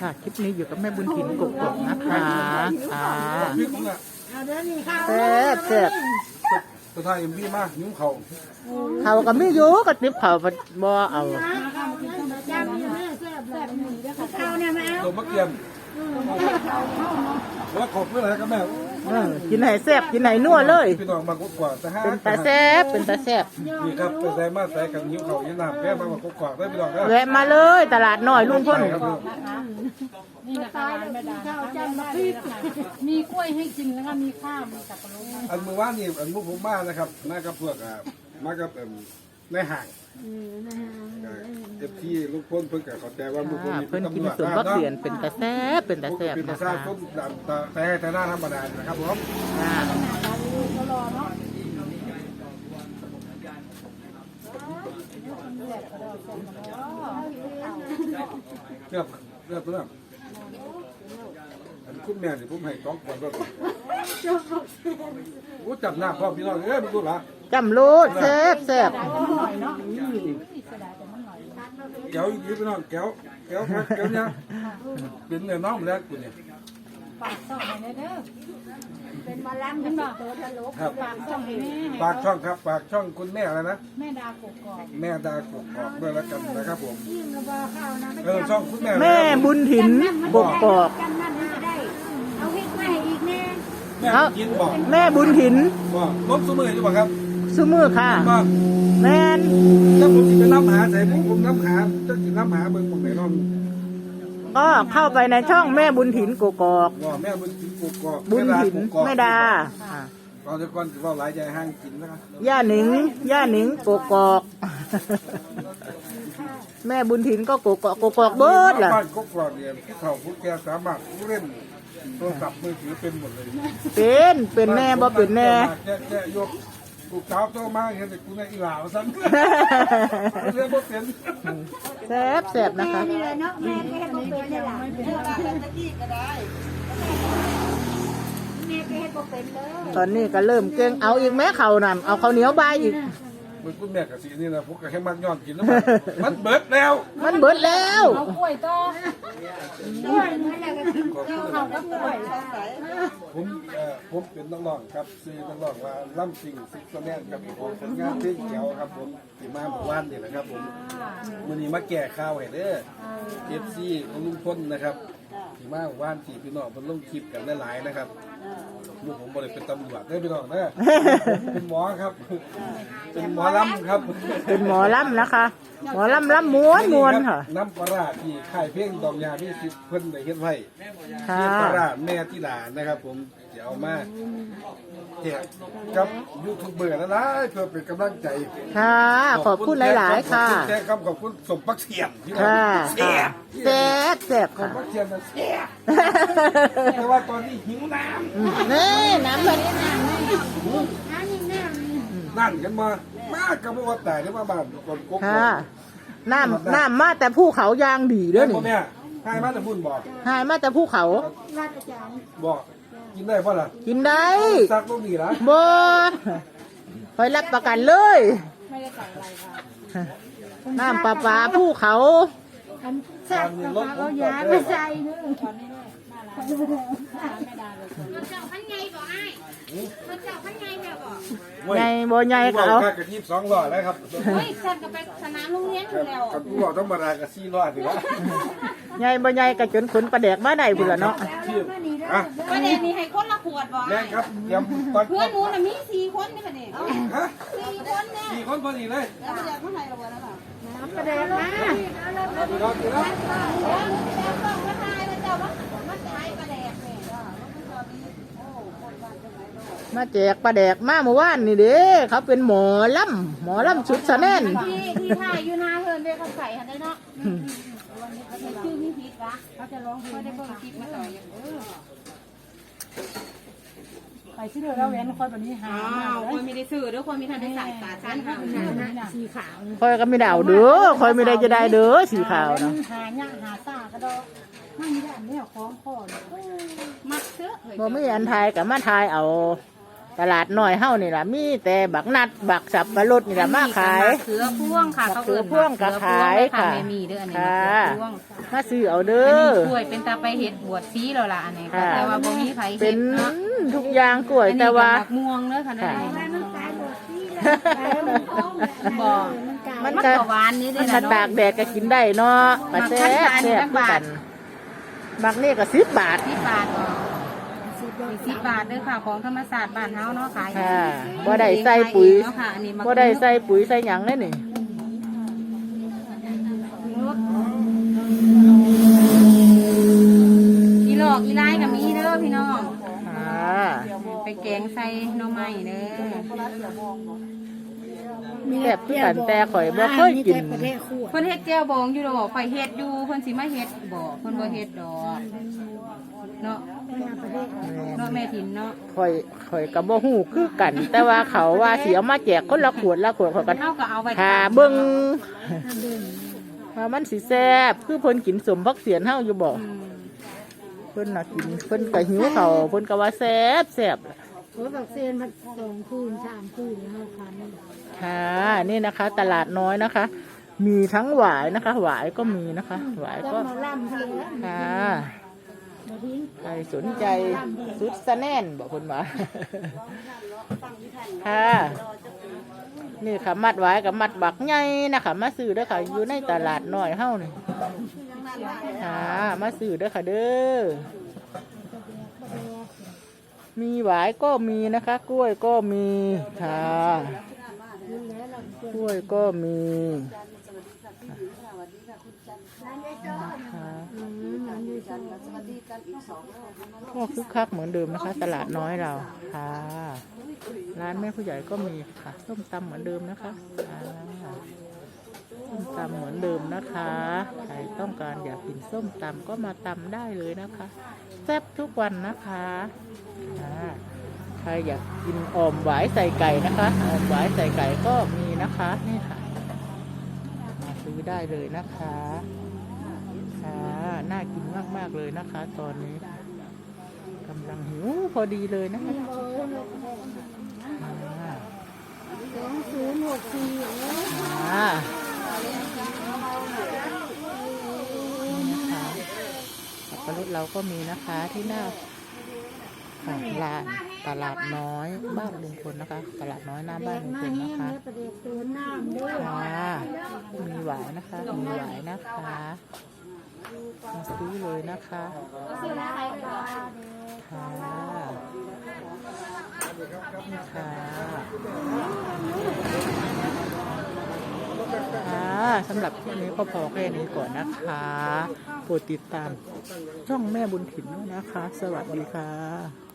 ค่ะ คลิปนี้อยู่กับแม่บุญถิ่นกกอกนะคะค่ะพี่ผมน่ะเอาเดี๋ยวนี้ข้าวแซ่บแซ่บตัวไทยมีมากยุ่งเขาเขาก็ไม่อยู่ก็ติบเขาบ่เอาย่างนี่แม่แซ่บแซ่บหนึ่งเด้อค่ะข้าวเนี่ยแม่เอาตัวมะเกียม ว่าขอบเพื่อนอะไรก็แม่เออกินไหนแซ่บกินไหนนัวเลย พี่น้องมากกว่าแต่ห้าเป็นตาแซ่บเป็นตาแซ่บนี่ครับเป็นแซ่มาใส่กันยิ้วเขายิ้มน้ำแก้มามากกว่าได้พี่น้องนะแวะมาเลยตลาดน้อยลุงพ่นครับนี่นะคะร้านแม่ดาข้าวจ้ามาพี่มีกล้วยให้กินแล้วก็มีข้าวมีกับปลาลูกอันมือว่านนี่อันมุกผมมานะครับมากับพวกอะมากับเอิ่ม ในห่างเอฟที่ลูกพ้นเพิ่งกับเขาแต่ว่าลูกพ้นอ่านี่เพิ่นกินตำรวจส่วนบักเสียนเป็นตาแซ่บเป็นตาแซ่บเป็นปนะระชาคะชนแต่แต่หน้าธรรมดานะครับผมอ่าก็รอเนาะเลือกเลือกเลือกอันคุณแม่ที่ผมให้ต้องก่อนก็โอ้จับหน้าพ่อพี่น้องเอ้ยมึงดูละ จำรูดแซ่บแซ่บแก้วยืมพี่น้องแก้วแก้วครับแก้วเนี่ยเป็นเงินน้องแล้วกูเนี่ยฝากช่องให้เด้อเป็นมาล้ำเป็นบ่ตัวทะลุครับฝากช่องให้แม่ฝากช่องครับฝากช่องคุณแม่อะไรนะแม่ดากกอกแม่ดากกอกด้วยแล้วกันนะครับผมยิ้มแล้วก็ข้าวนะเออช่องคุณแม่แม่บุญถิ่นกกอกกันนั่นมันจะได้เอาพริกมาให้อีกแน่แม่กินบอกแม่บุญถิ่นบอกล้มสมืออยู่บ่ครับ ซุมือค่ะบอกแม่นถ้าผมสิไปน้ำหาใส่ผมผมน้ำหาจะกินน้ำหาเบิ่งบอกไหนน้องก็เข้าไปในช่องแม่บุญถิ่นกกอกบอกแม่บุญกินกกอกบุญถิ่นกกอกแม่ดาอ่าตอนเดี๋ยวก่อนสิว่าหลายใจห้างกินนะครับย่าหนิงย่าหนิงกกอก แม่บุญถิ่นก็กกอกกกอกเบิดล่ะบ้านกกอกเนี่ยผู้เฒ่าผู้แก่สามารถเล่นโทรศัพท์มือถือเป็นหมดเลยเป็นเป็นแน่บ่เป็นแน่แก่แก่ยก ลูกสาวโตมากเห็นแต่กูในอีหลาวซ้ำเรื่องบ่เป็นแซ่บแซ่บนะคะ นี่เลยเนาะแม่ก็ให้บ่เป็นเลยล่ะแม่ก็ให้บ่เป็นเลย ตอนนี้ก็เริ่มเก่งเอาอีกแม่เขาวนำเอาข้าวเหนียวใบายอีก มันคุณแม่กับสีนี่นะพวกก็แค่มักย้อนกินแล้วมันเบิดแล้วมันเบิดแล้ว เอากล้วยต่อด้วยนั่นแหละก็กินข้าวกับกล้วยผมเอ่อผมเป็นนักร้องครับซื้อนักร้องว่าล่ำสิงซิกซ์แนนครับผมผลงานเพลงเกี่ยวครับ ผมที่มาเมื่อวานนี่แหละครับ ผมวันนี้มาแก่ข่าวให้เด้อเอฟซีของลุงพลนะครับที่มาเมื่อวานที่พี่น้องเพิ่นลงคลิปกันหลายๆนะครับ ลูกผมบ่ได้เป็นตำรวจได้อพี่น้องเด้อผมเป็นหมอครับ เป็นหมอลำครับเป็นหมอลำนะคะ หมอลำลำม้วนม้วนค่ะน้ำปลาร้าที่ค่ายเพลงดอกยาที่สิเพิ่นได้เฮ็ดไว้ค่ะปลาร้าแม่ที่ดานะครับ ผมจะเอามาแจกกับยูทูบเบอร์ละลายเพื่อเป็นกำลังใจค่ะ ขอบคุณหลายๆค่ะขอบณแจ้ครับขอบคุณสมปักเสียมที่เราค่ะแซ่ค่ะบแซ่บแซ่บสมค่ะ ปักเสียมนะแซ่บ แต่ว่าตอนนี้หิวน้นี่น้ำมันอันนี้แม่ำนั่นกันมามากกับว่าแต่ได้มาบ้านก่อนกบค่ะน้ำน้ำมาแต่ภูเขายางดีเด้เด้ออนี่นี่แม่ให้มาแต่บุญบอกหายมาแต่ภูเขา ราชอาจารย์บอกกินได้ป่ะล่ะกินได้ซักลูกดีละบ่คอยรับประกันเลย ไม่ได้ใส่อะไรค่ะน้ำปลาปลาภูเขา อันแซ่บนะคะเอายาไม่ใส่เนื้อตอนนี้ด้วย ใหญ่บ่ใหญ่ก็เอาค่ากระทิบสองรอยแล้วครับเฮ้ยฉันก็ไปสนามโรงเรียนอยู่แล้วกับกูบอกต้องมารากับสี่รอยถึงละใหญ่บ่ใหญ่ก็จนขนปลาแดกมาได้พุ่นละเนาะอะประเด็นนี้ให้คนละขวดบอกแม่ครับเตรียมตอนเพื่อนหนูน่ะมีสี่คนนี่ประเด็นฮะสี่คนเนี่ยสี่คนพอดีเลยแล้วประเด็นเมื่อไหร่ละวันนั้นล่ะประเด็นนะพี่น้องพี่น้องแล้วต้องมาทายมันจะว่ามันทายประเด็นเนี่ยว่ามันตอนนี้โอ้คนบ้านจังไหนเนาะ มาแจกปลาแดกมาเมื่อวานนี่เด้เขาเป็นหมอลำหมอลำชุดสะแน่นที่ที่ถ่ายอยู่นาเฮินเด้เขาใส่หันได้เนาะวันนี้เขาจะชื่อนี่ผิดวะเขาจะร้องเพลเขางได้เบิ่งคลิปมาต่อยเออไปที่เดือแล้วแหวนคอยแบบนี้หาอ้าวคนมีได้ซื้อด้วยคนมีทันได้ใส่ตาชั้นหาสีขาวคอยก็ไม่ได้เอาเด้อคอยไม่ได้จะได้เด้อสีขาวนะหาเนี่ยหาซ่ากระดอกไม่ได้อันนี้คล้องคอเลยมักเสื้อเฮ้ยบ่มีอันทายกับมาทายเอา ตลาดน้อยเฮานี่ล่ะมีแต่บักนัดบักสับปะรดนี่ล่ะมาขาย มะเขือพ่วงค่ะมะเขาเขือเอิ้นพ่วงก็ขายมะเขือพ่วงค่ะไม่มีเด้ออันนี้ค่ะมะเขือพ่วงมาซื้อเอาเด้อันอนี้กล้วยเป็นตาไปเห็ดบวชซีแล้วล่ะอันนี้ค่ะค่ะแต่ว่าบ่มีไผเป็เห็นดเนาะทุกอย่างกล้วยอันนี้แต่ว่า ก็บักม่วงเด้อค่ะค่ะได้มันกลายหมดที่แล้วมันโค้งแล้วบ่มันกลายมัน มันก็ก็หวานนี่มัเด้นอถ้าล่ะตากเนาะ แดดก็กินได้เนาะก็แซ่บบักแซ่บจักคือบากัทนบักนี่ก็สิบบาท10บาทอ๋อ มีสิบบาทเด้อค่ะ ของธรรมศาสตร์บ้านเฮาเนาะขายค่ะบ่ได้ใส่ปุ๋ยเนาะค่ะอันนี้มะบ่ได้ใส่ปุ๋ยใส่หยังเลยนี่อีหลอกอีไล่ก็มีเด้อพี่น้องค่ะไปแกงใส่หน่อไม้เด้อแซ่บคือกันแต่ข่อยบ่เคยกิน ประเทศคู่เพิ่นเฮ็ดแจ่วบองอยู่ดอกข่อยเฮ็ดอยู่เพิ่นสิมาเฮ็ดบ่เพิ่นบ่เฮ็ดดอกเนาะ เนาะแม่ถิ่นเนาะข่อยข่อยก็บ่ฮู้คือกัน แต่ว่าเขาว่าสิเอามาแจกคนละขวดละขวดข่อยก็เฮาก็เอาไว้หาเบิ่งว่ามันสิแซ่บคือเพิ่นกินสมพักเสียนเฮาอยู่บ่อืมเพิ่นน่ะกินเพิ่นก็หิวเขาวเพิ่นก็ว่าแซ่บแซ่บโอ้ยแบบเซนมันสองคืนสามคืนแล้วค่ะนี่ค่ะนี่นะคะ ตลาดน้อยนะคะ มีทั้งหวายนะคะ หวายก็มีนะคะ หวายจะก็มาล่ำทีแล้วค่ะมาทิ้ง ใครสนใจสุดสะแน่นบอกคนว่าค่ะนี่ค่ะ มัดไว้กับมัดบักใหญ่นะคะมาซื้อเด้อค่ะ อยู่ในตลาดน้อยเฮ้านี่ค่ะมาซื้อเด้อค่ะเด้อมีหวายก็มีนะคะ กล้วยก็มีค่ะกล้วยก็มี ค่ะก็คึกคักเหมือนเดิมนะคะ ตลาดน้อยเราค่ะร้านแม่ผู้ใหญ่ก็มีค่ะส้มตำเหมือนเดิมนะคะส้มตำเหมือนเดิมนะคะใครต้องการอยากกินส้มตำก็มาตำได้เลยนะคะแซ่บทุกวันนะคะใครอยากกินออมหวายใส่ไก่นะคะออมหวายใส่ไก่ก็มีนะคะนี่ค่ะมาซื้อได้เลยนะคะ น่ากินมากๆเลยนะคะ ตอนนี้กำลังหิวพอดีเลยนะคะค่ะสองศูนย์หกสี่โอ้ยค่ะนี่นะคะสับปะรดเราก็มีนะคะที่หน้าค่ะลานตลาดน้อยบ้านลุงพลนะคะ ตลาดน้อยหน้าบ้านลุงพลนะคะประเดี๋ยวตัวน้ำด้วยค่ะมีหวายนะคะมีหวายนะคะ มาซื้อเลยนะคะค่ะค่ะค่ะสำหรับคลิปนี้ก็พอแค่นี้ก่อนนะคะโปรดติดตามช่องแม่บุญถิ่นด้วยนะคะ สวัสดีค่ะ